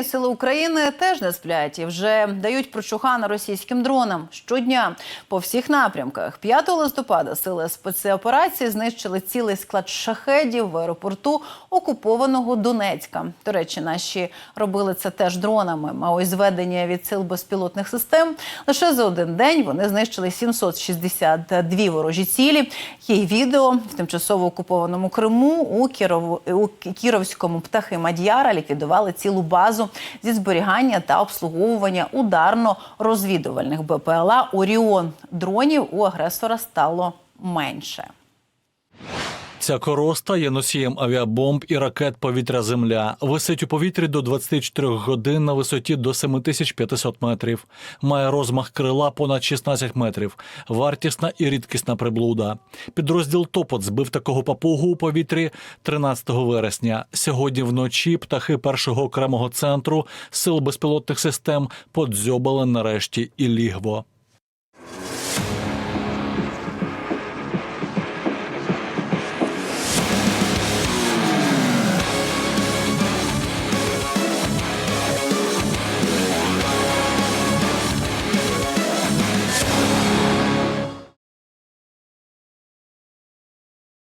Збройні сили України теж не сплять і вже дають прочухана російським дронам щодня по всіх напрямках. 5 листопада сили спецоперації знищили цілий склад шахедів в аеропорту окупованого Донецька. До речі, наші робили це теж дронами. А ось зведення від сил безпілотних систем лише за один день вони знищили 762 ворожі цілі. Є відео в тимчасово окупованому Криму у Кіров... у Кіровському птахи Мад'яра ліквідували цілу базу зі зберігання та обслуговування ударно-розвідувальних БПЛА Оріон. Дронів у агресора стало менше. Ця короста є носієм авіабомб і ракет повітря-земля. Висить у повітрі до 24 годин на висоті до 7500 метрів. Має розмах крила понад 16 метрів. Вартісна і рідкісна приблуда. Підрозділ Топот збив такого папугу у повітрі 13 вересня. Сьогодні вночі птахи першого окремого центру сил безпілотних систем подзьобали нарешті і лігво.